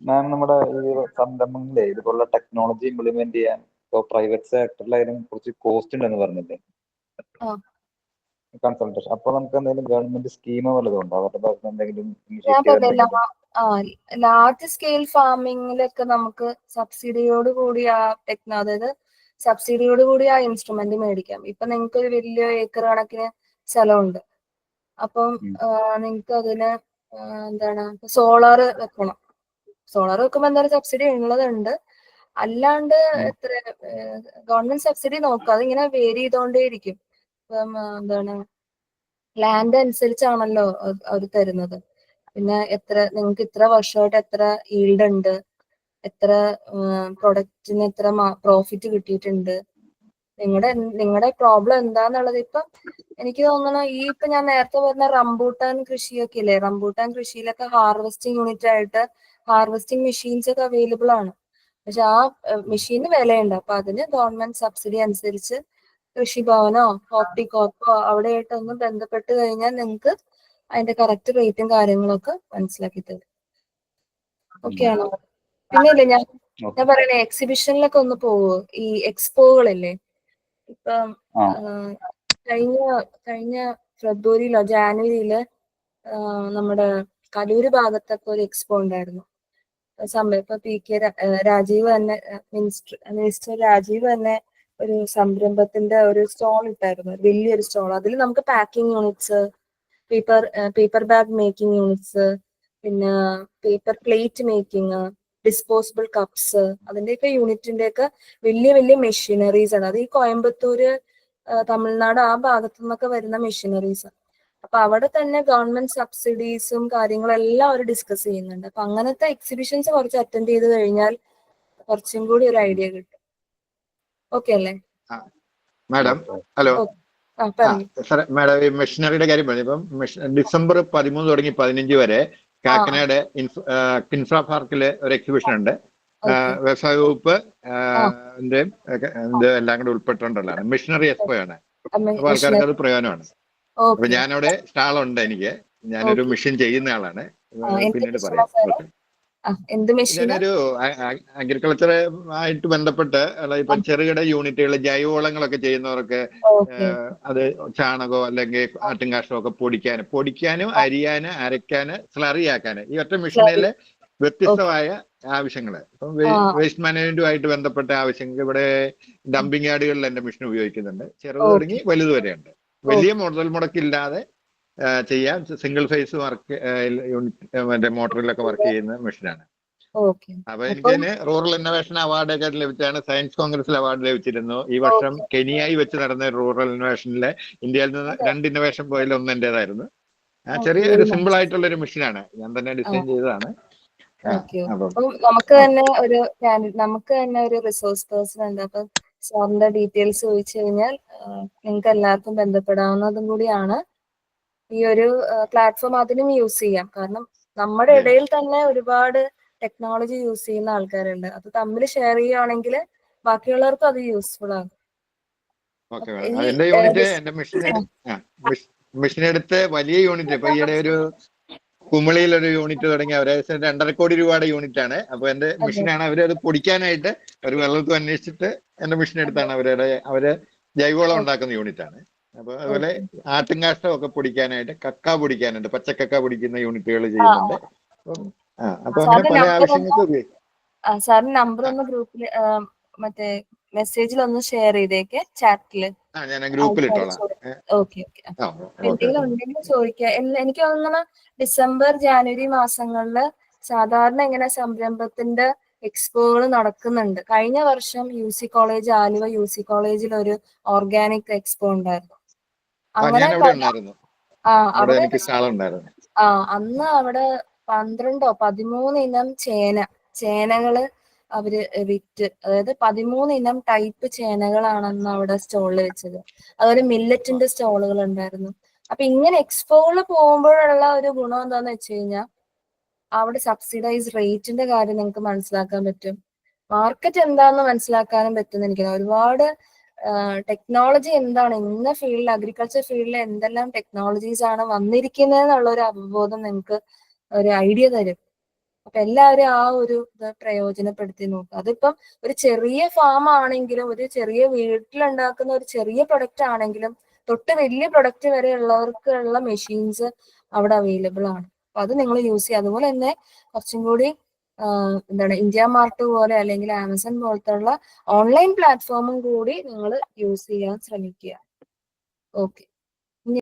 മാം നമ്മുടെ ഈ സംരംഭങ്ങളെ ഇതുപോലുള്ള ടെക്നോളജി ഇംപ്ലിമെന്റ് ചെയ്യാൻ ഇപ്പോൾ പ്രൈവറ്റ് സെക്ടറിലായാലും കുറച്ച് കോസ്റ്റ് ഉണ്ടെന്ന് പറഞ്ഞില്ലേ. കൺസൾട്ടേഷൻ അപ്പൊ നമുക്ക് എന്തെങ്കിലും ഗവൺമെന്റ് സ്കീമോ വല്ലതും ഉണ്ടോ? അവരുടെ ഭാഗത്ത് എന്തെങ്കിലും ലാർജ് സ്കെയിൽ ഫാമിങ്ങിലൊക്കെ നമുക്ക് സബ്സിഡിയോട് കൂടി ആ ടെക്നോ അതായത് സബ്സിഡിയോട് കൂടി ആ ഇൻസ്ട്രുമെന്റ് മേടിക്കാം. ഇപ്പൊ നിങ്ങൾക്ക് ഒരു വലിയ ഏക്കർ കണക്കിന് സ്ഥലമുണ്ട് അപ്പം നിങ്ങൾക്ക് അതിന് എന്താണ് സോളാർ വെക്കണം. സോളാർ വെക്കുമ്പോൾ എന്തായാലും സബ്സിഡി ഉള്ളതുണ്ട്. അല്ലാണ്ട് എത്ര ഗവൺമെന്റ് സബ്സിഡി നോക്കുക. അതിങ്ങനെ വേരി ചെയ്തോണ്ടേയിരിക്കും. ഇപ്പം എന്താണ് ലാൻഡ് അനുസരിച്ചാണല്ലോ അവർ തരുന്നത്. പിന്നെ എത്ര നിങ്ങൾക്ക് ഇത്ര വർഷമായിട്ട് എത്ര ഈൽഡ് ഉണ്ട്. എത്ര പ്രൊഡക്റ്റിന് എത്ര പ്രോഫിറ്റ് കിട്ടിയിട്ടുണ്ട്. നിങ്ങളുടെ നിങ്ങളുടെ പ്രോബ്ലം എന്താന്നുള്ളത് ഇപ്പം എനിക്ക് തോന്നുന്നു ഈ ഇപ്പൊ ഞാൻ നേരത്തെ പറഞ്ഞ റംബൂട്ടാൻ കൃഷിയൊക്കെ ഇല്ലേ? റംബൂട്ടാൻ കൃഷിയിലൊക്കെ ഹാർവെസ്റ്റിംഗ് യൂണിറ്റ് ആയിട്ട് ഹാർവെസ്റ്റിംഗ് മെഷീൻസ് ഒക്കെ അവൈലബിൾ ആണ്. പക്ഷെ ആ മെഷീന് വിലയുണ്ട്. അപ്പൊ അതിന് ഗവൺമെന്റ് സബ്സിഡി അനുസരിച്ച് കൃഷിഭവനോ ഹോർട്ടികോപ്പോ അവിടെയായിട്ട് ഒന്ന് ബന്ധപ്പെട്ട് കഴിഞ്ഞാൽ നിങ്ങൾക്ക് അതിന്റെ കറക്റ്റ് റേറ്റും കാര്യങ്ങളൊക്കെ മനസ്സിലാക്കി തരും. ഓക്കെ ആണോ? പിന്നെ ഇല്ലേ ഞാൻ ഞാൻ പറയണേ എക്സിബിഷനിലൊക്കെ ഒന്ന് പോവോ? ഈ എക്സ്പോകളല്ലേ ഇപ്പം കഴിഞ്ഞ കഴിഞ്ഞ ഫെബ്രുവരിയിലോ ജാനുവരിയിൽ നമ്മുടെ കലൂര് ഭാഗത്തൊക്കെ ഒരു എക്സ്പോ ഉണ്ടായിരുന്നു. സമയം ഇപ്പൊ പി കെ രാജീവ് തന്നെ മിനിസ്റ്റർ മിനിസ്റ്റർ രാജീവ് തന്നെ ഒരു സംരംഭത്തിന്റെ ഒരു സ്റ്റോൾ ഇട്ടായിരുന്നു. വലിയൊരു സ്റ്റോൾ അതിൽ നമുക്ക് packing units paper paper bag making units പിന്നെ paper plate making disposable cups അതിന്റെയൊക്കെ യൂണിറ്റിന്റെ ഒക്കെ വലിയ വലിയ മെഷീനറീസ് ആണ്. അത് ഈ കോയമ്പത്തൂര് തമിഴ്നാട് ആ ഭാഗത്തു നിന്നൊക്കെ വരുന്ന മെഷീനറീസ് അപ്പൊ അവിടെ തന്നെ ഗവൺമെന്റ് സബ്സിഡീസും കാര്യങ്ങളും എല്ലാം അവർ ഡിസ്കസ് ചെയ്യുന്നുണ്ട്. അപ്പൊ അങ്ങനത്തെ എക്സിബിഷൻസ് കുറച്ച് അറ്റൻഡ് ചെയ്ത് കഴിഞ്ഞാൽ കുറച്ചും കൂടി ഒരു ഐഡിയ കിട്ടും. ഓക്കെ അല്ലേ? മാഡം ഹലോ സാറേ മാഡം ഈ മെഷീനറിയുടെ കാര്യം പറഞ്ഞു. ഇപ്പം ഡിസംബർ പതിമൂന്ന് തുടങ്ങി പതിനഞ്ച് വരെ ആ, കിൻഫ്ര പാർക്കിൽ ഒരു എക്സിബിഷൻ ഉണ്ട്. വ്യവസായ വകുപ്പ് എല്ലാം കൂടെ ഉൾപ്പെട്ടുണ്ടല്ലോ മെഷീനറി എക്സ്പോ ആണ്. അപ്പൊ ആൾക്കാർക്ക് അത് പ്രയോജനമാണ്. അപ്പൊ ഞാനവിടെ സ്റ്റാളുണ്ട് എനിക്ക്. ഞാനൊരു മെഷീൻ ചെയ്യുന്ന ആളാണ്. പിന്നീട് പറയാം. ഞാനൊരു അഗ്രികൾച്ചർ ആയിട്ട് ബന്ധപ്പെട്ട് അല്ല ഇപ്പൊ ചെറുകിട യൂണിറ്റുകൾ ജൈവവളങ്ങളൊക്കെ ചെയ്യുന്നവർക്ക് അത് ചാണകോ അല്ലെങ്കിൽ ആട്ടുംകാഷ്ടമോ ഒക്കെ പൊടിക്കാനും പൊടിക്കാനും അരിയാന് അരയ്ക്കാന് സ്ലറിയാക്കാന് ഈ ഒറ്റ മെഷീനിലെ വ്യത്യസ്തമായ ആവശ്യങ്ങൾ ഇപ്പം. വേസ്റ്റ് മാനേജ്മെന്റുമായിട്ട് ബന്ധപ്പെട്ട ആവശ്യങ്ങൾ ഇവിടെ ഡംപിങ് യാർഡുകളിൽ എന്റെ മെഷീൻ ഉപയോഗിക്കുന്നുണ്ട്. ചെറുത്. തുടങ്ങി വലുത് വരെയുണ്ട്. വലിയ മുതൽ മുടക്കില്ലാതെ ചെയ്യാം. സിംഗിൾ ഫേസ് വർക്ക് യൂണിറ്റ് മറ്റേ മോട്ടറിലൊക്കെ വർക്ക് ചെയ്യുന്ന മെഷീനാണ്. അപ്പൊ എനിക്ക് റൂറൽ ഇന്നോവേഷൻ അവാർഡ് ഒക്കെ ലഭിച്ചാണ് സയൻസ് കോൺഗ്രസിൽ അവാർഡ് ലഭിച്ചിരുന്നു. ഈ വർഷം കെനിയായി വെച്ച് നടന്ന റൂറൽ ഇന്നോവേഷനിലെ ഇന്ത്യയിൽ നിന്ന് രണ്ട് ഇന്നോവേഷൻ പോയിൽ ഒന്ന് എന്റേതായിരുന്നു. ചെറിയ ഒരു സിമ്പിൾ ആയിട്ടുള്ള ഒരു മെഷീനാണ്. ഞാൻ തന്നെ ഡിസൈൻ ചെയ്തതാണ്. നമുക്ക് തന്നെ ഒരു നമുക്ക് തന്നെ ഒരു റിസോഴ്സ് പേഴ്സൺ ഉണ്ട്. അപ്പം സാറിന്റെ ഡീറ്റെയിൽസ് ചോദിച്ചു കഴിഞ്ഞാൽ നിങ്ങൾക്ക് എല്ലാവർക്കും ബന്ധപ്പെടാവുന്നതും കൂടിയാണ്. ഈ ഒരു പ്ലാറ്റ്ഫോം അതിനും യൂസ് ചെയ്യാം. കാരണം നമ്മുടെ ഇടയിൽ തന്നെ ഒരുപാട് ടെക്നോളജി യൂസ് ചെയ്യുന്ന ആൾക്കാരുണ്ട്. അത് തമ്മിൽ ഷെയർ ചെയ്യുകയാണെങ്കിൽ ബാക്കിയുള്ളവർക്കും അത് യൂസ്ഫുൾ ആകും. എന്റെ യൂണിറ്റ് this- എന്റെ മെഷീൻ മെഷീൻ എടുത്ത് വലിയ യൂണിറ്റ്. ഇപ്പൊ ഈയിടെ ഒരു കുമളിയിൽ ഒരു യൂണിറ്റ് തുടങ്ങി. അവർ ഏകദേശം രണ്ടര കോടി രൂപയുടെ യൂണിറ്റ് ആണ്. അപ്പൊ എന്റെ മിഷനാണ് അത് പൊടിക്കാനായിട്ട് ഒരു വെള്ളത്തിൽ അന്വേഷിച്ചിട്ട് എന്റെ മിഷൻ എടുത്താണ് അവരുടെ അവർ ജൈവവളം ഉണ്ടാക്കുന്ന യൂണിറ്റ് ആണ്. അപ്പൊ അതുപോലെ ആട്ടുംകാഷ്ടം ഒക്കെ പൊടിക്കാനായിട്ട് കക്ക പൊടിക്കാനുണ്ട്. പച്ചക്കക്ക പൊടിക്കുന്ന യൂണിറ്റുകൾ ചെയ്യുന്നുണ്ട്. അപ്പം അങ്ങനെ പല ആവശ്യങ്ങൾക്ക് സാറിന്റെ നമ്പർ ഒന്ന് ഗ്രൂപ്പിൽ മറ്റേ മെസ്സേജിൽ ഒന്ന് ഷെയർ ചെയ്തേക്കെ ചാറ്റിൽ ഓക്കെ. എന്തെങ്കിലും ഉണ്ടെങ്കിൽ ചോദിക്കുക എനിക്ക് തോന്നുന്നു ഡിസംബർ ജാനുവരി മാസങ്ങളിൽ സാധാരണ ഇങ്ങനെ സംരംഭത്തിന്റെ എക്സ്പോകൾ നടക്കുന്നുണ്ട്. കഴിഞ്ഞ വർഷം U C college Aluva U C കോളേജിൽ ഒരു ഓർഗാനിക് എക്സ്പോ ഉണ്ടായിരുന്നു. അങ്ങനെ ആ അവിടെ ആ അന്ന് അവിടെ പന്ത്രണ്ടോ പതിമൂന്ന് ഇനം ചേന ചേനകൾ അവർ വിറ്റ് അതായത് പതിമൂന്ന് ഇനം ടൈപ്പ് ചേനകളാണെന്ന് അവിടെ സ്റ്റോളിൽ വെച്ചത്. അതുപോലെ മില്ലറ്റിന്റെ സ്റ്റോളുകൾ ഉണ്ടായിരുന്നു. അപ്പൊ ഇങ്ങനെ എക്സ്പോയിൽ പോകുമ്പോഴുള്ള ഒരു ഗുണം എന്താന്ന് വെച്ച് കഴിഞ്ഞാൽ അവിടെ സബ്സിഡൈസ് റേറ്റിന്റെ കാര്യം നിങ്ങൾക്ക് മനസ്സിലാക്കാൻ പറ്റും. മാർക്കറ്റ് എന്താണെന്ന് മനസ്സിലാക്കാനും പറ്റുന്ന എനിക്ക് ഒരുപാട് ടെക്നോളജി എന്താണ് ഇന്ന ഫീൽഡിൽ അഗ്രികൾച്ചർ ഫീൽഡിൽ എന്തെല്ലാം ടെക്നോളജീസ് ആണ് വന്നിരിക്കുന്നത് എന്നുള്ള ഒരു അവബോധം നിങ്ങൾക്ക് ഒരു ഐഡിയ തരും. അപ്പൊ എല്ലാവരും ആ ഒരു ഇത് പ്രയോജനപ്പെടുത്തി നോക്കുക അതിപ്പം ഒരു ചെറിയ ഫാം ആണെങ്കിലും ഒരു ചെറിയ വീട്ടിലുണ്ടാക്കുന്ന ഒരു ചെറിയ പ്രൊഡക്റ്റ് ആണെങ്കിലും തൊട്ട് വലിയ പ്രൊഡക്റ്റ് വരെ ഉള്ളവർക്കുള്ള മെഷീൻസ് അവിടെ അവൈലബിൾ ആണ്. അപ്പൊ അത് നിങ്ങൾ യൂസ് ചെയ്യുക. അതുപോലെ തന്നെ കുറച്ചും കൂടി എന്താണ് ഇന്ത്യ മാർട്ട് പോലെ അല്ലെങ്കിൽ ആമസോൺ പോലത്തെ ഉള്ള ഓൺലൈൻ പ്ലാറ്റ്ഫോമും കൂടി നിങ്ങൾ യൂസ് ചെയ്യാൻ ശ്രമിക്കുക. ഓക്കെ